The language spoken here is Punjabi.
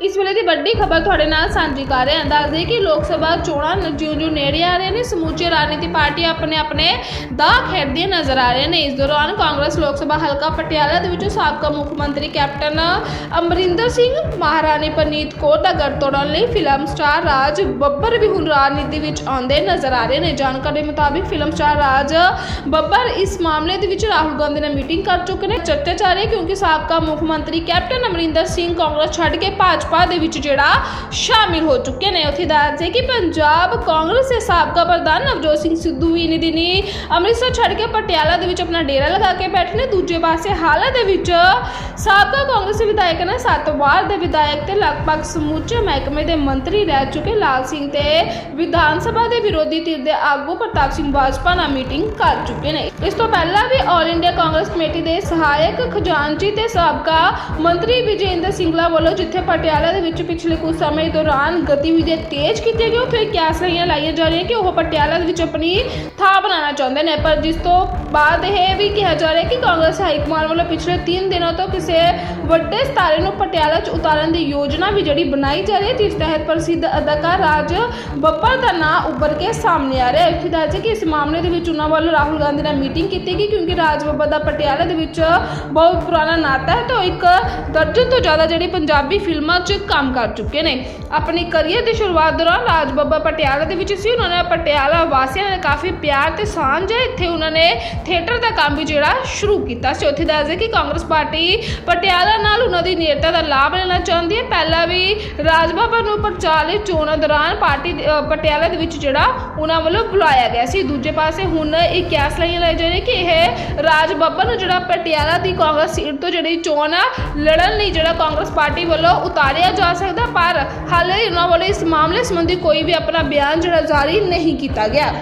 ਇਸ ਵੇਲੇ ਦੀ ਵੱਡੀ ਖਬਰ ਤੁਹਾਡੇ ਨਾਲ ਸਾਂਝੀ ਕਰ ਰਹੇ ਹਾਂ। ਦੱਸ ਕਿ ਲੋਕ ਸਭਾ ਚੋਣਾਂ ਜਿਉਂ ਜਿਉਂ ਨੇੜੇ ਆ ਰਹੇ ਨੇ, ਸਮੁੱਚੇ ਰਾਜਨੀਤੀ ਪਾਰਟੀਆਂ ਆਪਣੇ ਆਪਣੇ ਦਾ ਖੇਡਦੀਆਂ ਨਜ਼ਰ ਆ ਰਹੀਆਂ ਨੇ। ਇਸ ਦੌਰਾਨ ਕਾਂਗਰਸ ਲੋਕ ਸਭਾ ਹਲਕਾ ਪਟਿਆਲਾ ਦੇ ਵਿੱਚੋਂ ਸਾਬਕਾ ਮੁੱਖ ਮੰਤਰੀ ਕੈਪਟਨ ਅਮਰਿੰਦਰ ਸਿੰਘ, ਮਹਾਰਾਣੀ ਪਰਨੀਤ ਕੌਰ ਦਾ ਗੜ ਤੋੜਨ ਲਈ ਫਿਲਮ ਸਟਾਰ ਰਾਜ ਬੱਬਰ ਵੀ ਹੁਣ ਰਾਜਨੀਤੀ ਵਿੱਚ ਆਉਂਦੇ ਨਜ਼ਰ ਆ ਰਹੇ ਨੇ। ਜਾਣਕਾਰੀ ਮੁਤਾਬਿਕ ਫਿਲਮ ਸਟਾਰ ਰਾਜ ਬੱਬਰ ਇਸ ਮਾਮਲੇ ਦੇ ਵਿੱਚ ਰਾਹੁਲ ਗਾਂਧੀ ਨਾਲ ਮੀਟਿੰਗ ਕਰ ਚੁੱਕੇ ਨੇ। ਚਰਚਾ ਚੱਲ ਰਹੀ ਹੈ ਕਿਉਂਕਿ ਸਾਬਕਾ ਮੁੱਖ ਮੰਤਰੀ ਕੈਪਟਨ ਅਮਰਿੰਦਰ ਸਿੰਘ ਕਾਂਗਰਸ ਛੱਡ ਕੇ ਭਾਜਪਾ ਦੇ ਵਿੱਚ ਜਿਹੜਾ ਸ਼ਾਮਿਲ ਹੋ ਚੁੱਕੇ ਨੇ। ਉੱਥੇ ਦੱਸ ਹੈ ਕਿ ਪੰਜਾਬ ਕਾਂਗਰਸ ਦੇ ਸਾਬਕਾ ਪ੍ਰਧਾਨ ਨਵਜੋਤ ਸਿੰਘ ਸਿੱਧੂ ਵੀ ਇਨੀ ਦਿਨੀ ਅੰਮ੍ਰਿਤਸਰ ਛੱਡ ਕੇ ਪਟਿਆਲਾ ਦੇ ਵਿੱਚ ਆਪਣਾ ਡੇਰਾ ਲਗਾ ਕੇ ਬੈਠੇ ਨੇ। ਦੂਜੇ ਪਾਸੇ ਹਾਲਾਂ ਦੇ ਵਿੱਚ ਸਾਬਕਾ ਕਾਂਗਰਸੀ ਵਿਧਾਇਕ ਨੇ ਸੱਤ ਵਾਰ ਦੇ ਵਿਧਾਇਕ ਤੇ ਲਗਭਗ ਸਮੁੱਚੇ ਮਹਿਕਮੇ ਦੇ ਮੰਤਰੀ ਰਹਿ ਚੁੱਕੇ ਲਾਲ ਸਿੰਘ ਤੇ ਵਿਧਾਨ ਸਭਾ ਦੇ ਵਿਰੋਧੀ ਧਿਰ ਦੇ ਆਗੂ ਪ੍ਰਤਾਪ ਸਿੰਘ ਬਾਜਪਾ ਨਾਲ ਮੀਟਿੰਗ ਕਰ ਚੁੱਕੇ ਨੇ। ਇਸ ਤੋਂ ਪਹਿਲਾਂ ਵੀ ਆਲ ਇੰਡੀਆ ਕਾਂਗਰਸ ਕਮੇਟੀ ਦੇ ਸਹਾਇਕ ਖਜ਼ਾਨਚੀ ਤੇ ਸਾਬਕਾ ਮੰਤਰੀ ਵਿਜੇਂਦਰ ਸਿੰਗਲਾ ਵੱਲੋਂ ਜਿੱਥੇ ਪਟਿਆਲਾ ਪਟਿਆਲਾ ਦੇ ਵਿੱਚ ਪਿਛਲੇ ਕੁਝ ਸਮੇਂ ਦੌਰਾਨ ਗਤੀਵਿਧੀਆਂ ਤੇਜ਼ ਕੀਤੀਆਂ ਗਈਆਂ। ਉੱਥੇ ਕਿਆਸਾਂ ਲਾਈਆਂ ਜਾ ਰਹੀਆਂ ਕਿ ਉਹ ਪਟਿਆਲਾ ਦੇ ਵਿੱਚ ਆਪਣੀ ਥਾਂ ਬਣਾਉਣਾ ਚਾਹੁੰਦੇ ਨੇ। ਪਰ ਜਿਸ ਤੋਂ ਬਾਅਦ ਇਹ ਵੀ ਕਿਹਾ ਜਾ ਰਿਹਾ ਕਿ ਕਾਂਗਰਸ ਹਾਈ ਕਮਾਂਡ ਵੱਲੋਂ ਪਿਛਲੇ 3 ਦਿਨਾਂ ਤੋਂ ਕਿਸੇ ਵੱਡੇ ਸਤਾਰੇ ਨੂੰ ਪਟਿਆਲਾ 'ਚ ਉਤਾਰਨ ਦੀ ਯੋਜਨਾ ਵੀ ਜਿਹੜੀ ਬਣਾਈ ਜਾ ਰਹੀ ਹੈ, ਜਿਸ ਤਹਿਤ ਪ੍ਰਸਿੱਧ ਅਦਾਕਾਰ ਰਾਜ ਬੱਬਰ ਦਾ ਨਾਂ ਉੱਭਰ ਕੇ ਸਾਹਮਣੇ ਆ ਰਿਹਾ ਹੈ। ਇੱਥੇ ਦੱਸ ਦਈਏ ਕਿ ਇਸ ਮਾਮਲੇ ਦੇ ਵਿੱਚ ਉਹਨਾਂ ਵੱਲੋਂ ਰਾਹੁਲ ਗਾਂਧੀ ਨਾਲ ਮੀਟਿੰਗ ਕੀਤੀ ਗਈ, ਕਿਉਂਕਿ ਰਾਜ ਬੱਬਰ ਦਾ ਪਟਿਆਲਾ ਦੇ ਵਿੱਚ ਬਹੁਤ ਪੁਰਾਣਾ ਨਾਤਾ ਹੈ। ਤਾਂ ਉਹ ਇੱਕ ਦਰਜਨ ਤੋਂ ਜ਼ਿਆਦਾ ਜਿਹੜੀ ਪੰਜਾਬੀ ਫਿਲਮਾਂ 'ਚ ਕੰਮ ਕਰ ਚੁੱਕੇ ਨੇ। ਆਪਣੀ ਕਰੀਅਰ ਦੀ ਸ਼ੁਰੂਆਤ ਦੌਰਾਨ ਰਾਜ ਬੱਬਰ ਪਟਿਆਲਾ ਦੇ ਵਿੱਚ ਸੀ। ਉਹਨਾਂ ਨੇ ਪਟਿਆਲਾ ਵਾਸੀਆਂ ਨਾਲ ਕਾਫੀ ਪਿਆਰ ਤੇ ਸਾਂਝ ਹੈ। ਇੱਥੇ ਉਹਨਾਂ ਨੇ ਥੀਏਟਰ ਦਾ ਕੰਮ ਵੀ ਜਿਹੜਾ ਸ਼ੁਰੂ ਕੀਤਾ ਸੀ। ਉੱਥੇ ਦੱਸਦੇ ਕਿ ਕਾਂਗਰਸ ਪਾਰਟੀ ਪਟਿਆਲਾ ਨਾਲ ਉਹਨਾਂ ਦੀ ਨੇੜਤਾ ਦਾ ਲਾਭ ਲੈਣਾ ਚਾਹੁੰਦੀ ਹੈ। ਪਹਿਲਾਂ ਵੀ ਰਾਜ ਬੱਬਰ ਨੂੰ ਪ੍ਰਚਾਰਿਤ ਚੋਣਾਂ ਦੌਰਾਨ ਪਾਰਟੀ ਪਟਿਆਲਾ ਦੇ ਵਿੱਚ ਜਿਹੜਾ ਉਹਨਾਂ ਵੱਲੋਂ ਬੁਲਾਇਆ ਗਿਆ ਸੀ। ਦੂਜੇ ਪਾਸੇ ਹੁਣ ਇਹ ਕਿਆਸ ਲਾਈਆਂ ਲੈ ਜਾ ਰਹੀ ਕਿ ਇਹ ਰਾਜ ਬੱਬਰ ਨੂੰ ਜਿਹੜਾ ਪਟਿਆਲਾ ਦੀ ਕਾਂਗਰਸ ਸੀਟ ਤੋਂ ਜਿਹੜੀ ਚੋਣ ਆ, ਲੜਨ ਲਈ ਜਿਹੜਾ ਕਾਂਗਰਸ ਪਾਰਟੀ ਵੱਲੋਂ ਉਤਾਰਿਆ ਜਾ ਸਕਦਾ, ਪਰ ਹਾਲੇ ਉਹਨਾਂ ਵੱਲੋਂ ਇਸ ਮਾਮਲੇ ਸੰਬੰਧੀ ਕੋਈ ਵੀ ਆਪਣਾ ਬਿਆਨ ਜਿਹੜਾ ਜਾਰੀ ਨਹੀਂ ਕੀਤਾ ਗਿਆ।